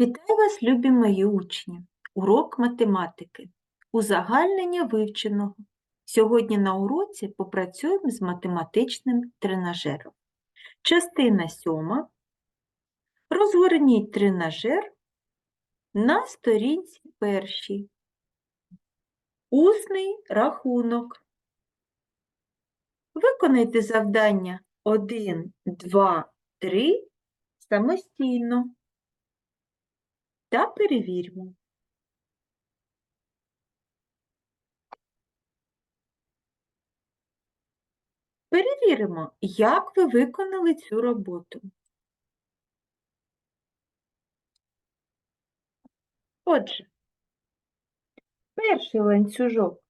Вітаю вас, любі мої учні! Урок математики. Узагальнення вивченого. Сьогодні на уроці попрацюємо з математичним тренажером. Частина сьома. Розгорніть тренажер на сторінці першій. Усний рахунок. Виконайте завдання 1, 2, 3 самостійно та перевіримо. Перевіримо, як ви виконали цю роботу. Отже, перший ланцюжок.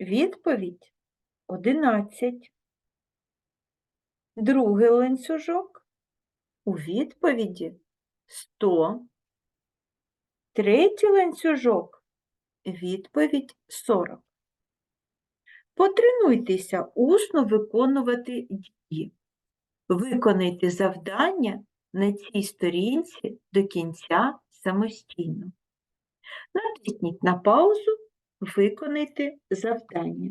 Відповідь 11. Другий ланцюжок. У відповіді 100. Третій ланцюжок. Відповідь 40. Потренуйтеся усно виконувати дії. Виконайте завдання на цій сторінці до кінця самостійно. Натисніть на паузу, виконайте завдання.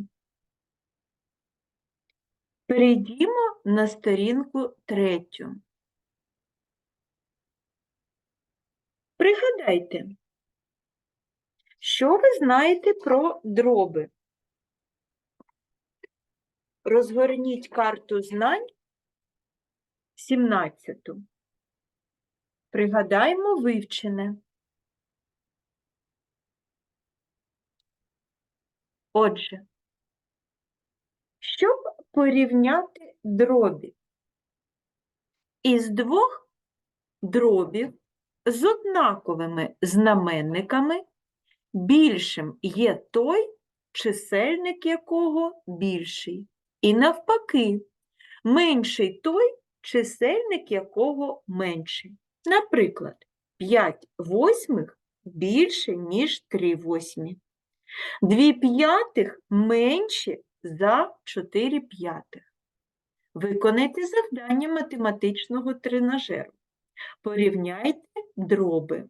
Перейдімо на сторінку третю. Пригадайте, що ви знаєте про дроби? Розгорніть карту знань 17. Пригадаємо вивчене. Отже, щоб порівняти дробі із двох дробів з однаковими знаменниками більшим є той, чисельник якого більший. І навпаки, менший той, чисельник якого менший. Наприклад, 5 восьмих більше, ніж 3 восьмі. 2 п'ятих менше за 4 п'ятих. Виконайте завдання математичного тренажеру. Порівняйте дроби.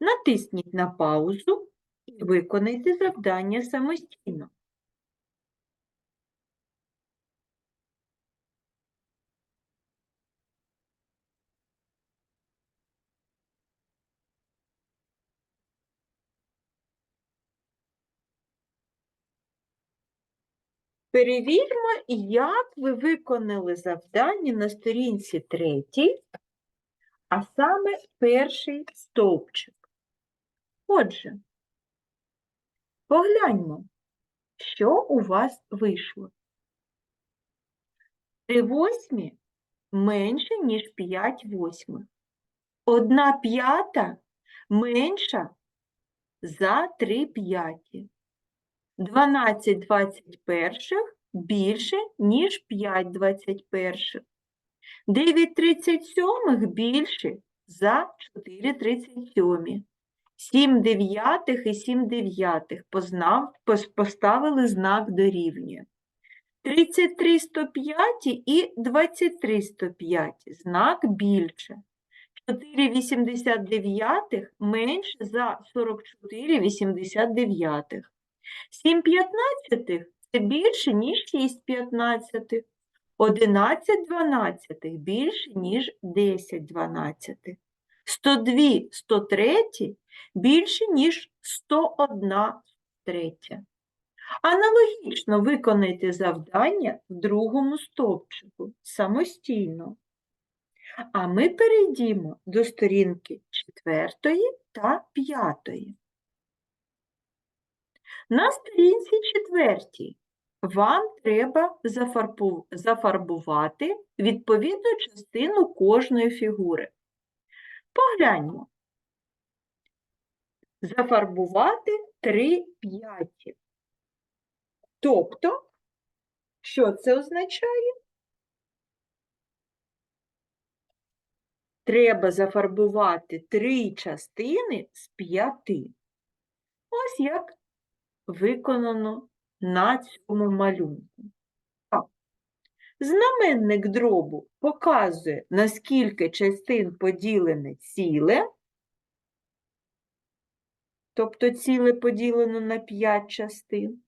Натисніть на паузу і виконайте завдання самостійно. Перевіримо, як ви виконали завдання на сторінці третій, а саме перший стовпчик. Отже, погляньмо, що у вас вийшло. 3 восьмі менше, ніж 5 восьмих. Одна п'ята менша за 3 п'яті. 12 21 більше, ніж 5 21. 9 37 більше за 4 37. 7 дев'ятих і 7 дев'ятих поставили знак дорівнює. 33 105 і 23 105 знак більше. 4 89 менше за 44 89. 7 15 це більше, ніж 6 15. 11 12 більше, ніж 10 12. 102 103 більше, ніж 101 третя. Аналогічно виконайте завдання в другому стовпчику самостійно. А ми перейдімо до сторінки четвертої та п'ятої. На сторінці четвертій вам треба зафарбувати відповідну частину кожної фігури. Погляньмо. Зафарбувати три п'яті. Тобто, що це означає? Треба зафарбувати три частини з п'яти. Ось як виконано на цьому малюнку. Знаменник дробу показує, наскільки частин поділене ціле, тобто ціле поділено на 5 частин.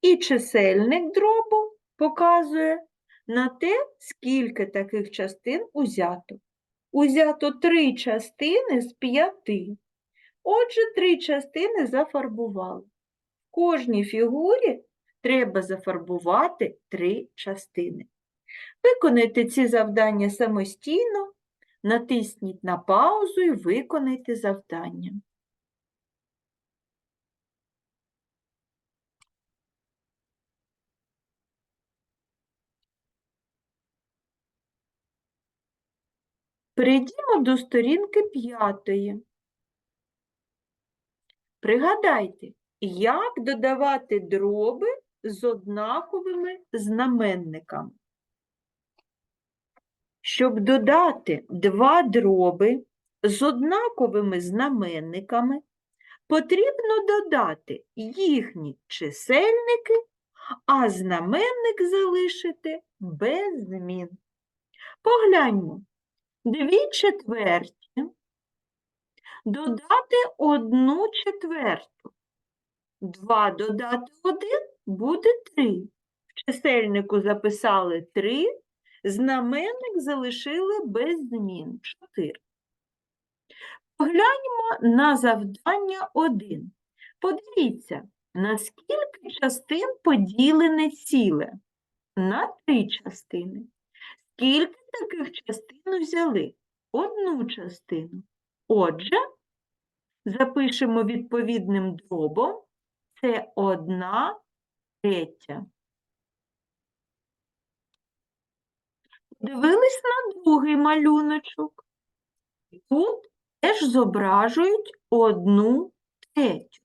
І чисельник дробу показує на те, скільки таких частин узято. Узято три частини з п'яти. Отже, три частини зафарбували. Кожній фігурі треба зафарбувати три частини. Виконайте ці завдання самостійно, натисніть на паузу і виконайте завдання. Перейдімо до сторінки п'ятої. Пригадайте, як додавати дроби з однаковими знаменниками. Щоб додати два дроби з однаковими знаменниками, потрібно додати їхні чисельники, а знаменник залишити без змін. Погляньмо. Дві четверті додати одну четверту. Два додати один буде три. В чисельнику записали три, знаменник залишили без змін чотири. Погляньмо на завдання 1. Подивіться, на скільки частин поділене ціле? На три частини. Скільки таких частин взяли? Одну частину. Отже, запишемо відповідним дробом. Це одна третя. Дивились на другий малюночок. Тут теж зображують одну третю.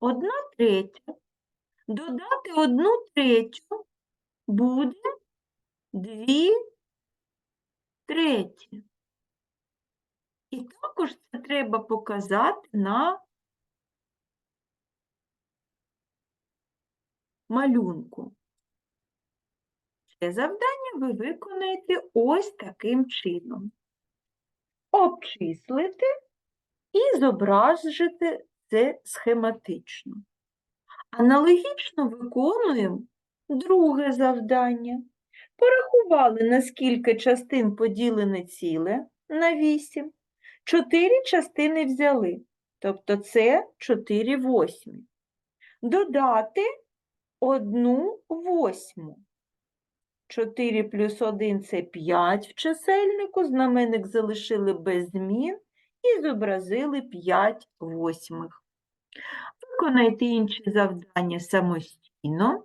Одна третя. Додати одну третю буде дві треті. І також це треба показати на малюнку. Це завдання ви виконаєте ось таким чином. Обчислити і зображити це схематично. Аналогічно виконуємо друге завдання. Порахували, на скільки частин поділене ціле на 8. Чотири частини взяли, тобто це 4 восьмі. Додати 1 восьму. 4 плюс 1 – це 5 в чисельнику, знаменник залишили без змін і зобразили 5 восьмих. Виконайте інші завдання самостійно.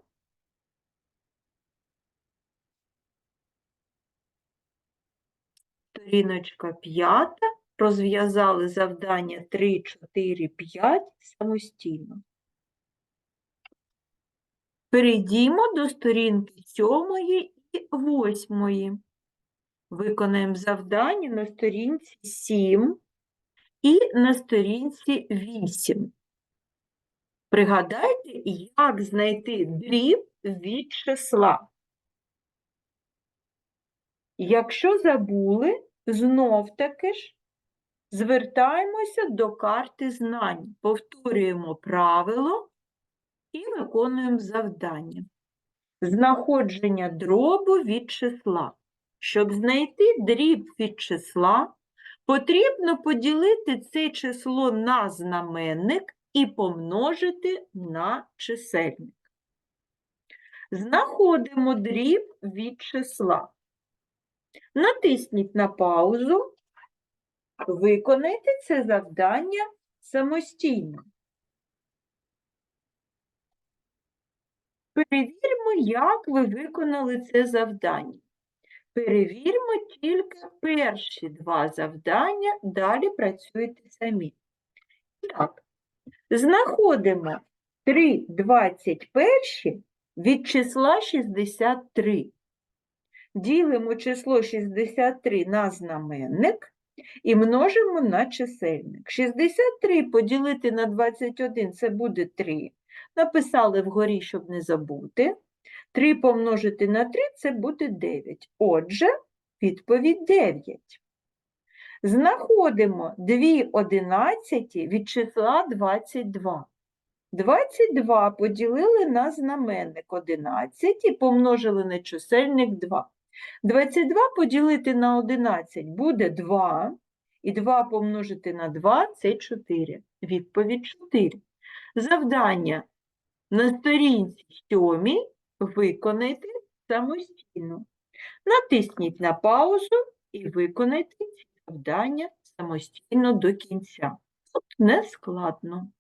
Сторіночка 5. Розв'язали завдання 3, 4, 5 самостійно. Перейдімо до сторінки 7 і 8. Виконаємо завдання на сторінці 7 і на сторінці 8. Пригадайте, як знайти дріб від числа. Якщо забули, знов таки ж звертаємося до карти знань, повторюємо правило і виконуємо завдання. Знаходження дробу від числа. Щоб знайти дріб від числа, потрібно поділити це число на знаменник і помножити на чисельник. Знаходимо дріб від числа. Натисніть на паузу, виконайте це завдання самостійно. Перевіримо, як ви виконали це завдання. Перевіримо тільки перші два завдання, далі працюйте самі. Так, знаходимо 3,21 від числа 63. Ділимо число 63 на знаменник і множимо на чисельник. 63 поділити на 21 це буде 3. Написали вгорі, щоб не забути. 3 помножити на 3 це буде 9. Отже, відповідь 9. Знаходимо дві одинадцяті від числа 22. 22 поділили на знаменник 11 і помножили на чисельник 2. 22 поділити на 11 буде 2, і 2 помножити на 2 – це 4. Відповідь 4. Завдання на сторінці 7 виконайте самостійно. Натисніть на паузу і виконайте ці завдання самостійно до кінця. Тут не складно.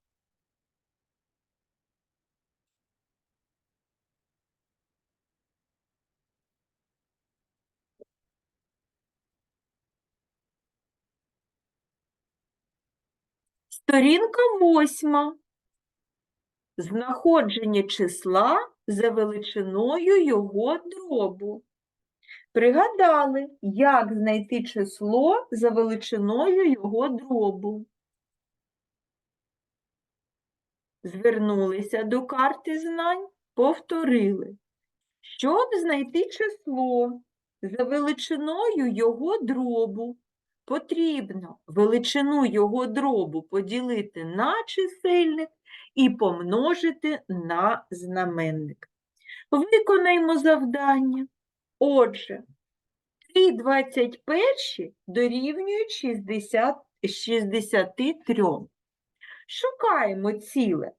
Сторінка восьма. Знаходження числа за величиною його дробу. Пригадали, як знайти число за величиною його дробу. Звернулися до карти знань, повторили. Щоб знайти число за величиною його дробу, потрібно величину його дробу поділити на чисельник і помножити на знаменник. Виконаємо завдання. Отже, 3,21 дорівнюють 60, 63. Шукаємо ціле.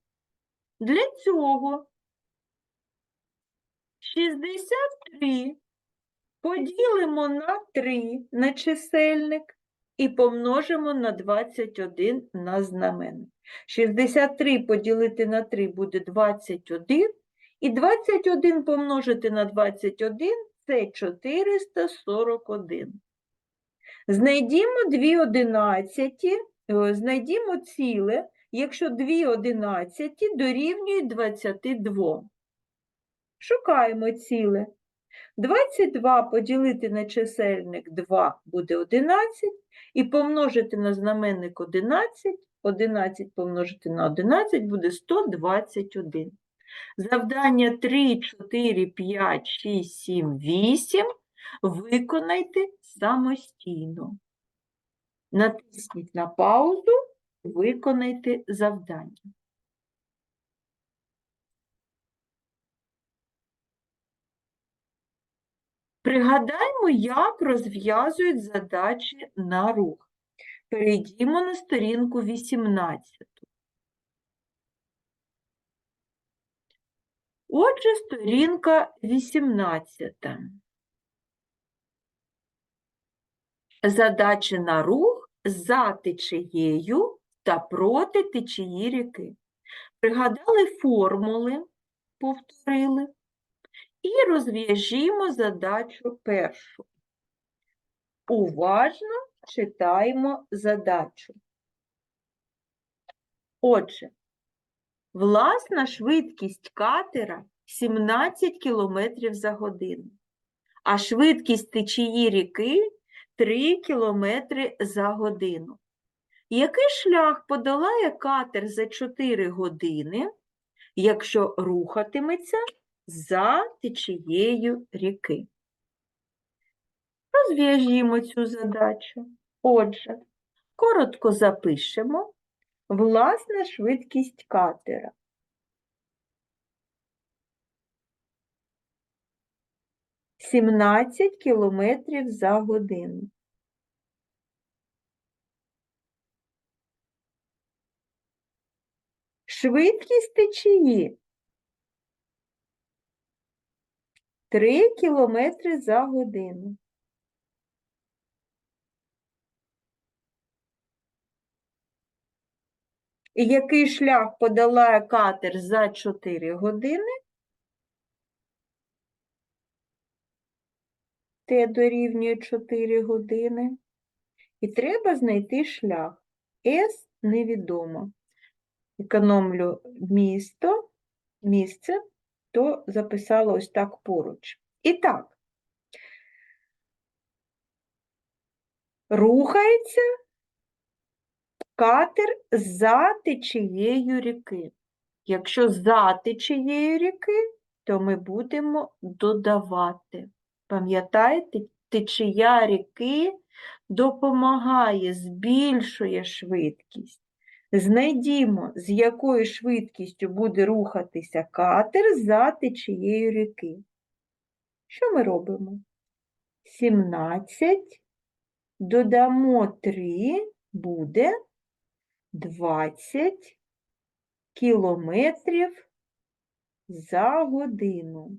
Для цього 63 поділимо на 3 на чисельник і помножимо на 21 на знаменник. 63 поділити на 3 буде 21, і 21 помножити на 21 – це 441. Знайдімо 2 одинадцяті, е, знайдімо ціле, якщо 2 одинадцяті дорівнюють 22. Шукаємо ціле. 22 поділити на чисельник 2 буде 11, і помножити на знаменник 11, 11 помножити на 11 буде 121. Завдання 3, 4, 5, 6, 7, 8 виконайте самостійно. Натисніть на паузу, виконайте завдання. Пригадаймо, як розв'язують задачі на рух. Перейдімо на сторінку 18. Отже, сторінка 18. Задачі на рух за течією та проти течії ріки. Пригадали формули, повторили. І розв'яжімо задачу першу. Уважно читаємо задачу. Отже, власна швидкість катера 17 км за годину, а швидкість течії ріки 3 км за годину. Який шлях подолає катер за 4 години, якщо рухатиметься за течією ріки. Розв'яжімо цю задачу. Отже, коротко запишемо власна швидкість катера. Сімнадцять кілометрів за годину. Швидкість течії 3 кілометри за годину. І який шлях подолає катер за 4 години? Т дорівнює 4 години. І треба знайти шлях. С невідомо. Економлю місто, місце то записала ось так поруч. І так, рухається катер за течією ріки. Якщо за течією ріки, то ми будемо додавати. Пам'ятаєте, течія ріки допомагає, збільшує швидкість. Знайдімо, з якою швидкістю буде рухатися катер за течією ріки. Що ми робимо? 17 додамо 3 буде 20 кілометрів за годину.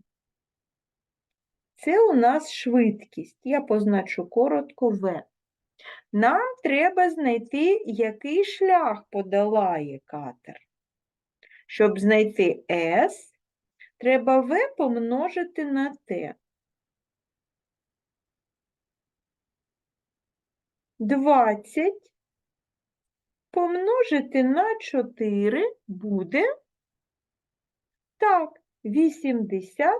Це у нас швидкість. Я позначу коротко В. Нам треба знайти, який шлях подолає катер. Щоб знайти S, треба В помножити на Т. 20 помножити на 4 буде так, 80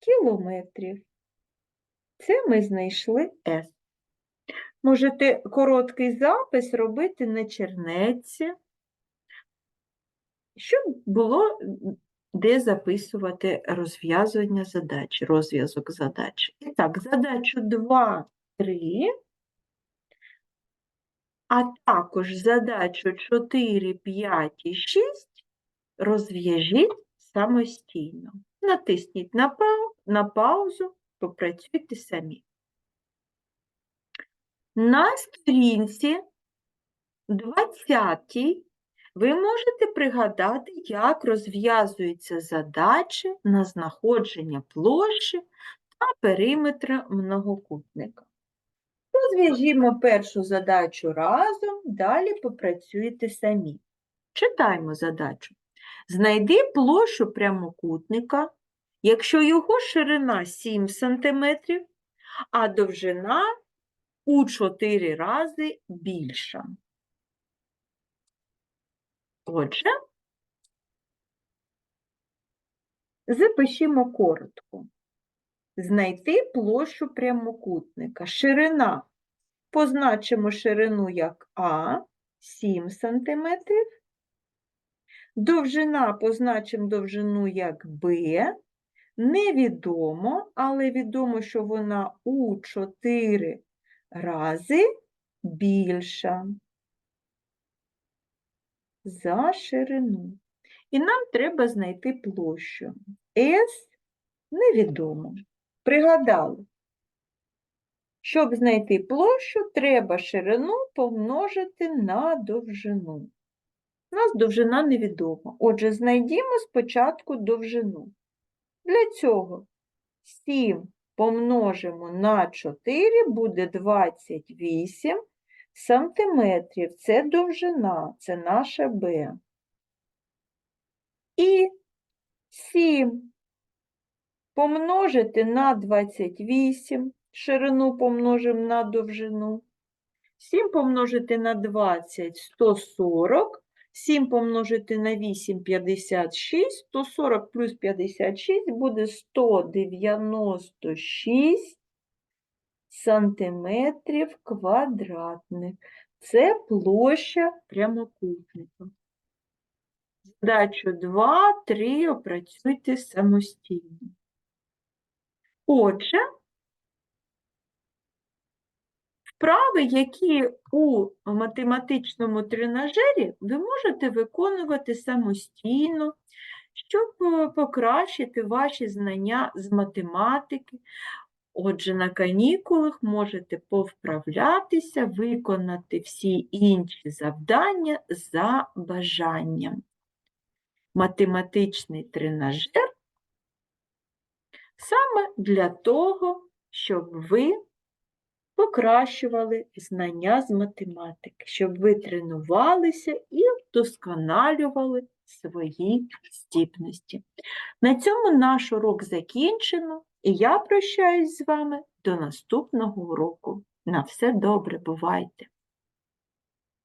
кілометрів. Це ми знайшли С. Можете короткий запис робити на чернетці, щоб було де записувати розв'язування задач, розв'язок задач. І так, задачу 2, 3, а також задачу 4, 5 і 6 розв'яжіть самостійно. Натисніть на паузу, попрацюйте самі. На сторінці 20 ви можете пригадати, як розв'язуються задачі на знаходження площі та периметра многокутника. Розв'яжімо першу задачу разом, далі попрацюєте самі. Читаємо задачу. Знайди площу прямокутника, якщо його ширина 7 см, а довжина у 4 рази більша. Отже, запишімо коротко. Знайти площу прямокутника. Ширина. Позначимо ширину як А 7 см. Довжина позначимо довжину як Б. Невідомо, але відомо, що вона у 4 рази більша за ширину. І нам треба знайти площу. С невідомо. Пригадали, щоб знайти площу, треба ширину помножити на довжину. У нас довжина невідома. Отже, знайдімо спочатку довжину. Для цього 7 помножимо на 4 буде 28 сантиметрів. Це довжина, це наша Б. І 7 помножити на 28, ширину помножимо на довжину. 7 помножити на 20 – 140. 7 помножити на 8 – 56. 140 плюс 56 буде 196 сантиметрів квадратних. Це площа прямокутника. Задачу 2, 3 опрацюйте самостійно. Отже, вправи, які у математичному тренажері ви можете виконувати самостійно, щоб е, покращити ваші знання з математики. Отже, на канікулах можете повправлятися, виконати всі інші завдання за бажанням. Математичний тренажер саме для того, щоб ви покращували знання з математики, щоб ви тренувалися і вдосконалювали свої здібності. На цьому наш урок закінчено, і я прощаюсь з вами до наступного уроку. На все добре, бувайте!